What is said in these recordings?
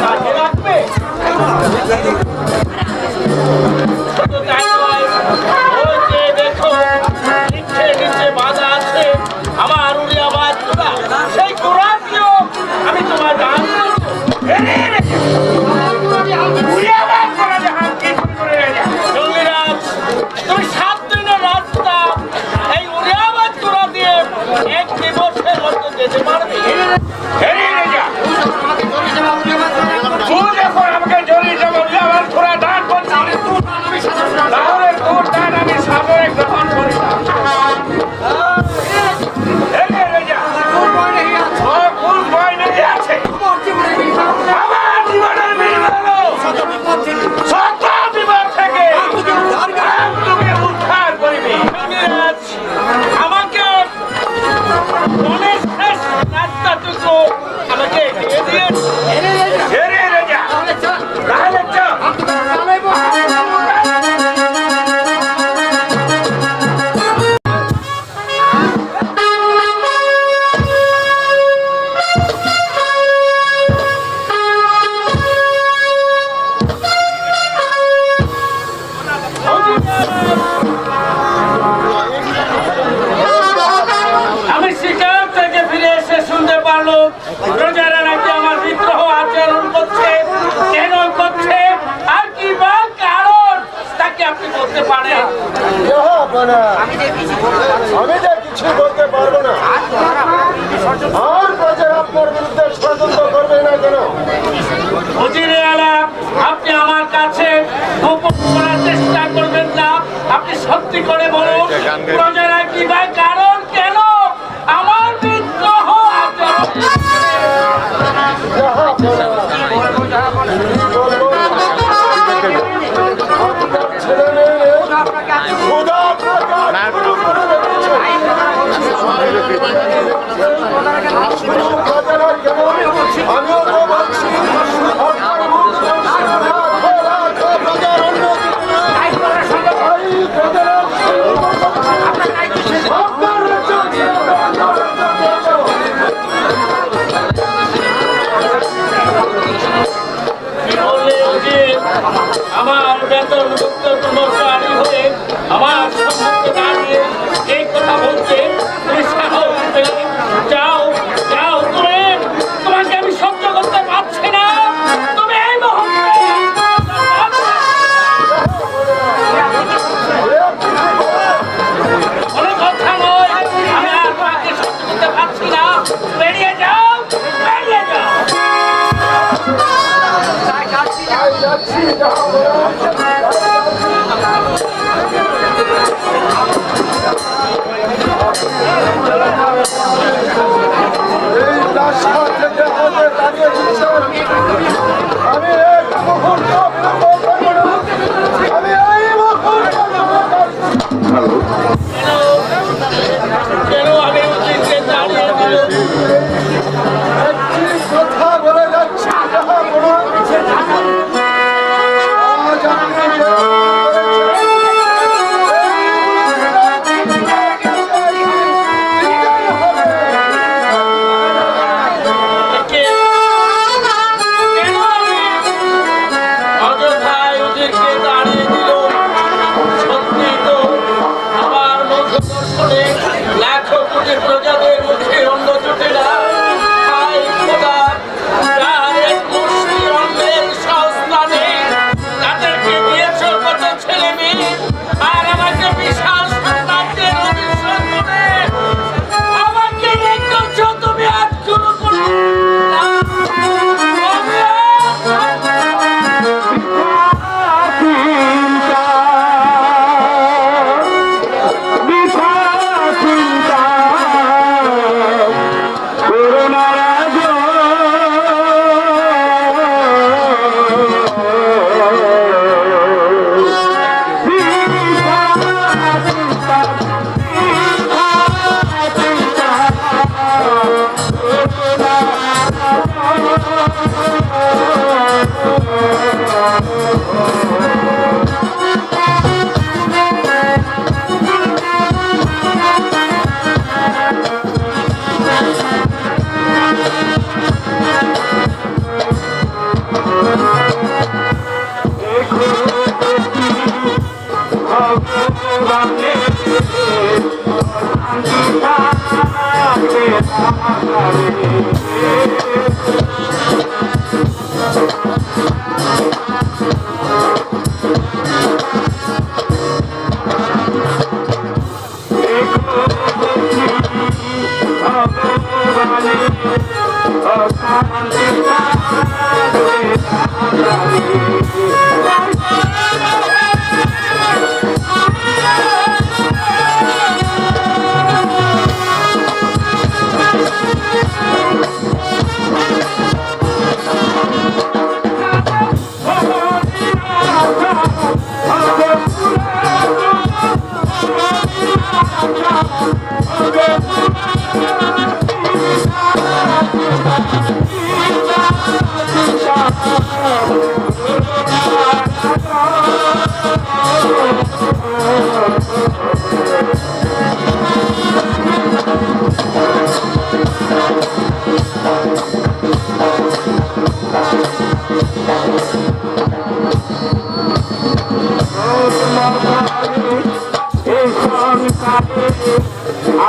কাজে লাগবে আমার বেতন ভুক্ত কোনো প্রাণী হয়ে আমার আমার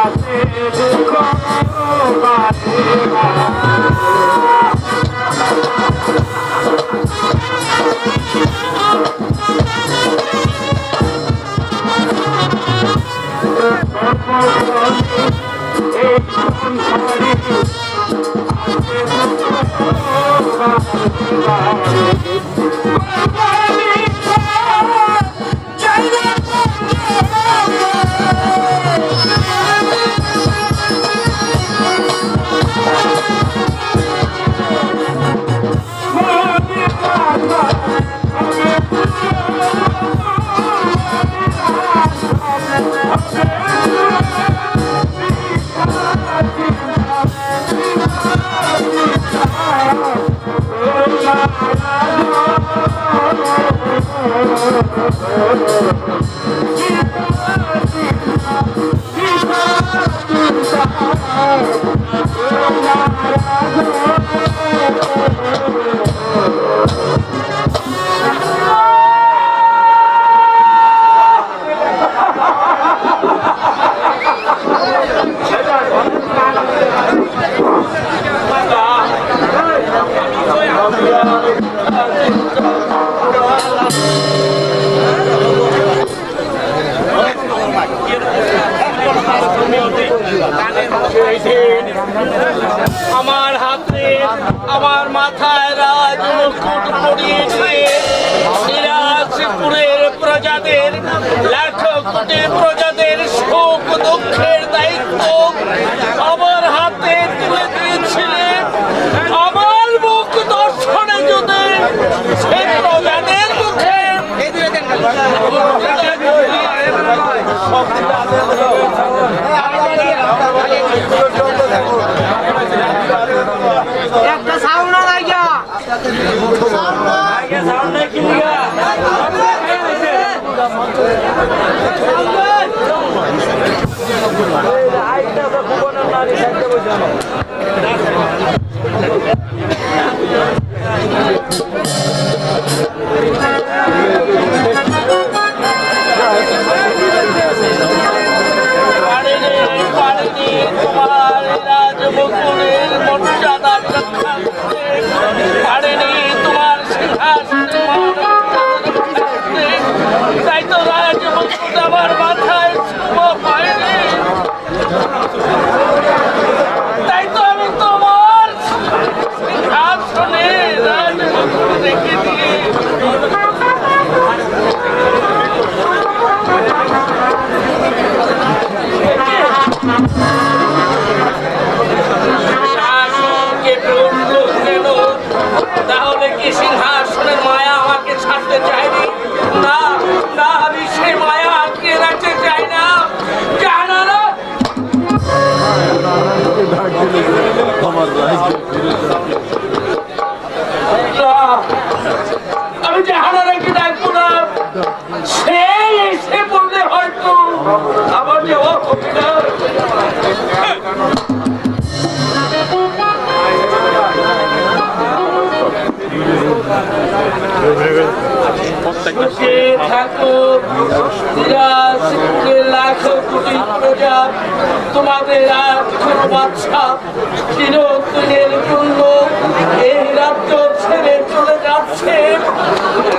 আছে দুঃখ জানো তোমাদের আর কোনো বাচ্চা চিরতনের জন্য এই রাজ্য ছেড়ে চলে যাচ্ছে।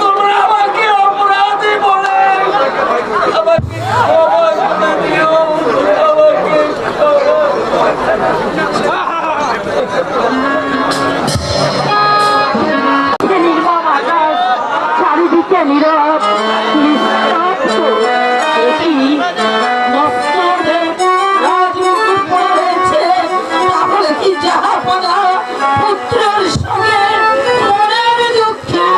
তোমরা আমাকে অপরাধী বলে নীরব নিস্তব্ধ এটি মস্তরে রাজুক পড়েছে তাহলে কি যাহা পদা পুত্রের সঙ্গে মনের দুঃখে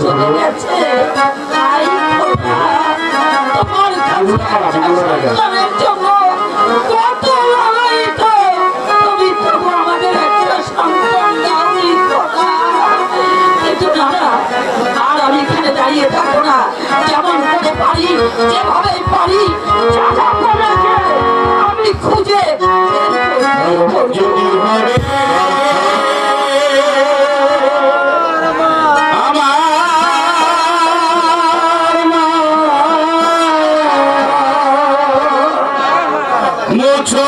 চলে গেছে? তাই তোমার কাছে জন্য কত দাঁড়িয়ে থাকো না। যেমন করে পারি যেভাবে পারি আমি খুঁজে মোছো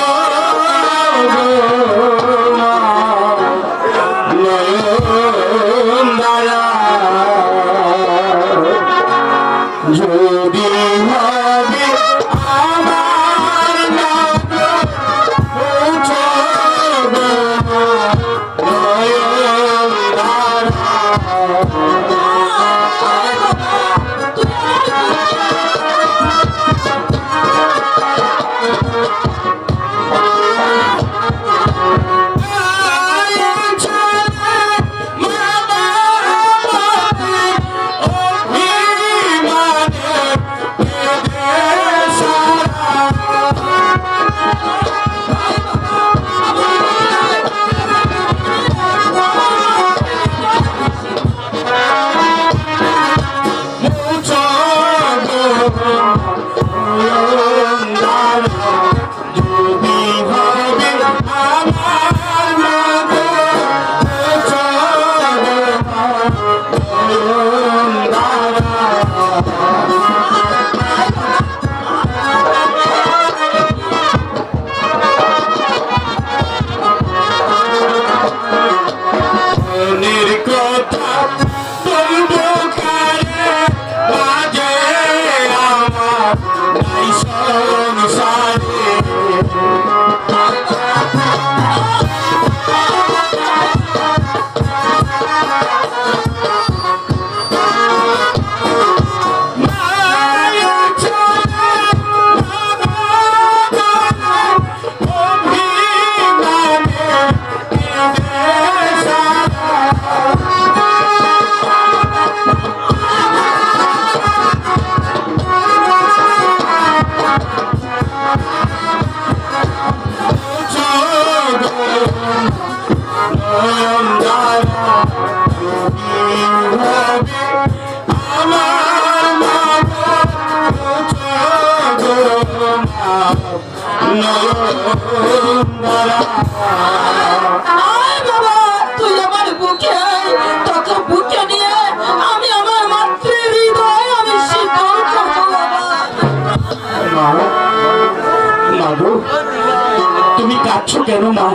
তুমি কাঁদছো কেন, মা?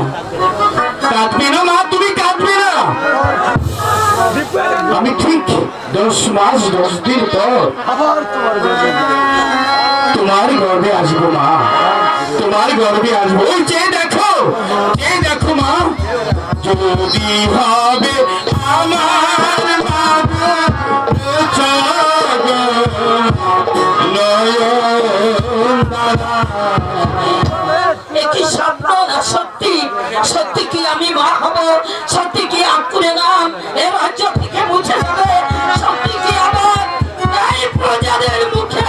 কাঁদবে না, মা, তুমি কাঁদবে না। আমি ঠিক দশ মাস, দশ দিন পর তোমার গর্বে আসব, মা। তোমার গর্বে আসব। ওই যে দেখো যে দেখো মা, যদি ভাবে আমার একই স্বপ্ন না আমি মা হব? সত্যি কি আকুরে নাম এ রাজ্য থেকে মুছে যাবে সত্যি কি আবার এই প্রজাদের মুখে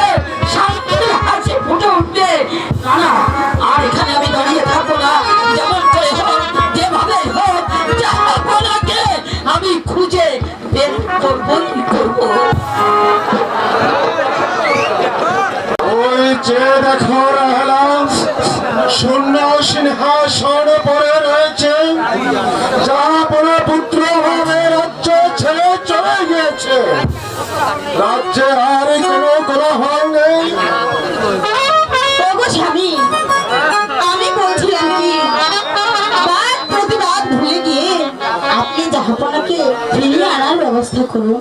রাজ্যে আর কোনো কোলাহল নেই। স্বামী আমি বলছিলাম কি বাদ প্রতিবাদ ভুলে গিয়ে আপনি জাহাপনাকে ফিরিয়ে আনার ব্যবস্থা করুন।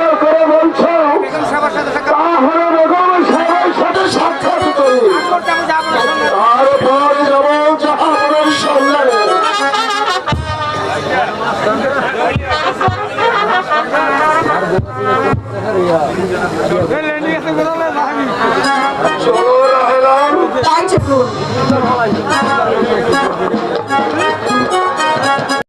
पाँच फ्लोर